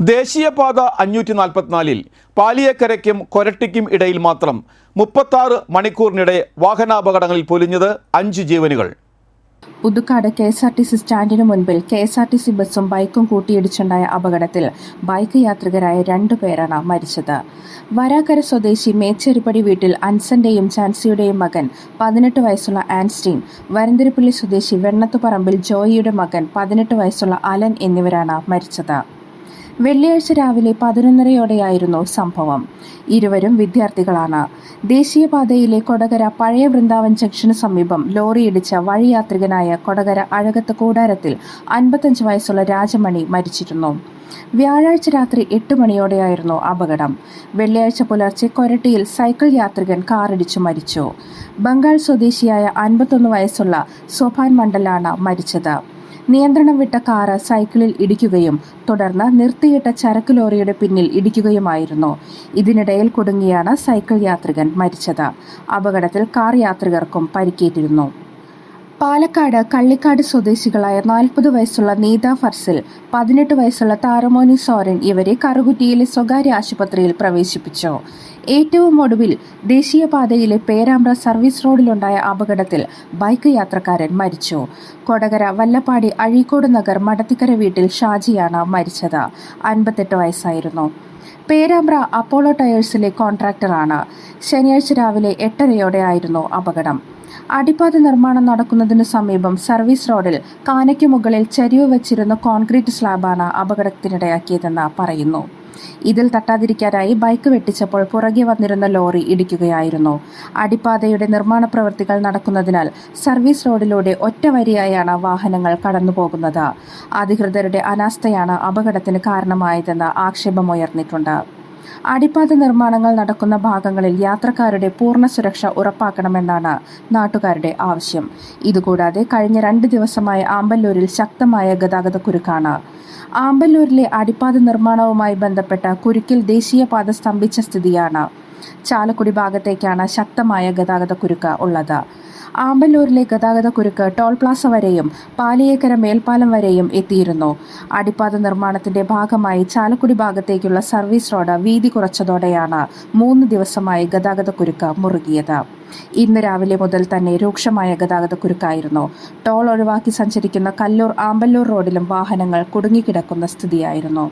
ദേശീയപാത അഞ്ഞൂറ്റി നാൽപ്പത്തിനാലിൽ പാലിയക്കരയ്ക്കും കൊരട്ടിക്കും ഇടയിൽ മാത്രം മുപ്പത്താറ് മണിക്കൂറിനിടെ വാഹനാപകടങ്ങളിൽ പൊലിഞ്ഞത് അഞ്ച് ജീവനുകൾ. Puthukkad K S R T C സ്റ്റാൻഡിന് മുൻപിൽ K S R T C ബസ്സും ബൈക്കും കൂട്ടിയിടിച്ചുണ്ടായ അപകടത്തിൽ ബൈക്ക് യാത്രികരായ രണ്ടുപേരാണ് മരിച്ചത്. വരാക്കര സ്വദേശി മേച്ചേരിപ്പടി വീട്ടിൽ അൻസന്റെയും ചാൻസിയുടെയും മകൻ പതിനെട്ട് വയസ്സുള്ള ആൻസ്റ്റീൻ വരന്തിരിപ്പള്ളി സ്വദേശി വെണ്ണത്തുപറമ്പിൽ ജോയിയുടെ മകൻ പതിനെട്ട് വയസ്സുള്ള അലൻ എന്നിവരാണ് മരിച്ചത്. വെള്ളിയാഴ്ച രാവിലെ പതിനൊന്നരയോടെയായിരുന്നു സംഭവം. ഇരുവരും വിദ്യാർത്ഥികളാണ്. ദേശീയപാതയിലെ കൊടകര പഴയ വൃന്ദാവൻ ജംഗ്ഷന് സമീപം ലോറിയിടിച്ച വഴിയാത്രികനായ കൊടകര അഴകത്ത് കൂടാരത്തിൽ അൻപത്തഞ്ച് വയസ്സുള്ള രാജമണി മരിച്ചിരുന്നു. വ്യാഴാഴ്ച രാത്രി എട്ട് മണിയോടെയായിരുന്നു അപകടം. വെള്ളിയാഴ്ച പുലർച്ചെ കൊരട്ടിയിൽ സൈക്കിൾ യാത്രികൻ കാറിടിച്ചു മരിച്ചു. ബംഗാൾ സ്വദേശിയായ അൻപത്തൊന്ന് വയസ്സുള്ള സോഭാൻ മണ്ഡലാണ് മരിച്ചത്. നിയന്ത്രണം വിട്ട കാറ് സൈക്കിളിൽ ഇടിക്കുകയും തുടർന്ന് നിർത്തിയിട്ട ചരക്ക് ലോറിയുടെ പിന്നിൽ ഇടിക്കുകയുമായിരുന്നു. ഇതിനിടയിൽ കുടുങ്ങിയാണ് സൈക്കിൾ യാത്രികൻ മരിച്ചത്. അപകടത്തിൽ കാർ യാത്രികർക്കും പരിക്കേറ്റിരുന്നു. പാലക്കാട് കള്ളിക്കാട് സ്വദേശികളായ നാൽപ്പത് വയസ്സുള്ള നീത ഫർസിൽ പതിനെട്ട് വയസ്സുള്ള താരമോനി സോരൻ ഇവരെ കറുകുറ്റിയിലെ സ്വകാര്യ ആശുപത്രിയിൽ പ്രവേശിപ്പിച്ചു. ഏറ്റവും ഒടുവിൽ ദേശീയപാതയിലെ പേരാമ്പ്ര സർവീസ് റോഡിലുണ്ടായ അപകടത്തിൽ ബൈക്ക് യാത്രക്കാരൻ മരിച്ചു. കൊടകര വല്ലപ്പാടി അഴീക്കോട് നഗർ മടത്തിക്കര വീട്ടിൽ ഷാജിയാണ് മരിച്ചത്. അൻപത്തെട്ട് വയസ്സായിരുന്നു. പേരാമ്പ്ര അപ്പോളോ ടയേഴ്സിലെ കോൺട്രാക്ടറാണ്. ശനിയാഴ്ച രാവിലെ എട്ടരയോടെയായിരുന്നു അപകടം. അടിപ്പാത നിർമ്മാണം നടക്കുന്നതിന് സമീപം സർവീസ് റോഡിൽ കാനയ്ക്ക് മുകളിൽ ചരിവ് വച്ചിരുന്ന കോൺക്രീറ്റ് സ്ലാബാണ് അപകടത്തിനിടയാക്കിയതെന്ന് പറയുന്നു. ഇതിൽ തട്ടാതിരിക്കാനായി ബൈക്ക് വെട്ടിച്ചപ്പോൾ പുറകെ വന്നിരുന്ന ലോറി ഇടിക്കുകയായിരുന്നു. അടിപ്പാതയുടെ നിർമ്മാണ പ്രവൃത്തികൾ നടക്കുന്നതിനാൽ സർവീസ് റോഡിലൂടെ ഒറ്റ വരിയായാണ് വാഹനങ്ങൾ കടന്നുപോകുന്നത്. അധികൃതരുടെ അനാസ്ഥയാണ് അപകടത്തിന് കാരണമായതെന്ന് ആക്ഷേപമുയർന്നിട്ടുണ്ട്. അടിപ്പാത നിർമ്മാണങ്ങൾ നടക്കുന്ന ഭാഗങ്ങളിൽ യാത്രക്കാരുടെ പൂർണ സുരക്ഷ ഉറപ്പാക്കണമെന്നാണ് നാട്ടുകാരുടെ ആവശ്യം. ഇതുകൂടാതെ കഴിഞ്ഞ രണ്ട് ദിവസമായി ആമ്പല്ലൂരിൽ ശക്തമായ ഗതാഗത കുരുക്കാണ്. ആമ്പല്ലൂരിലെ അടിപ്പാത നിർമ്മാണവുമായി ബന്ധപ്പെട്ട കുരുക്കിൽ ദേശീയപാത സ്തംഭിച്ച സ്ഥിതിയാണ്. ചാലക്കുടി ഭാഗത്തേക്കാണ് ശക്തമായ ഗതാഗത കുരുക്ക് ഉള്ളത്. ആമ്പല്ലൂരിലെ ഗതാഗതക്കുരുക്ക് ടോൾ പ്ലാസ വരെയും പാലിയേക്കര മേൽപ്പാലം വരെയും എത്തിയിരുന്നു. അടിപ്പാത നിർമ്മാണത്തിന്റെ ഭാഗമായി ചാലക്കുടി ഭാഗത്തേക്കുള്ള സർവീസ് റോഡ് വീതി കുറച്ചതോടെയാണ് മൂന്ന് ദിവസമായി ഗതാഗതക്കുരുക്ക് മുറുകിയത്. ഇന്ന് രാവിലെ മുതൽ തന്നെ രൂക്ഷമായ ഗതാഗതക്കുരുക്കായിരുന്നു ടോൾ ഒഴിവാക്കി സഞ്ചരിക്കുന്ന കല്ലൂർ ആമ്പല്ലൂർ റോഡിലും വാഹനങ്ങൾ കുടുങ്ങിക്കിടക്കുന്ന സ്ഥിതിയായിരുന്നു.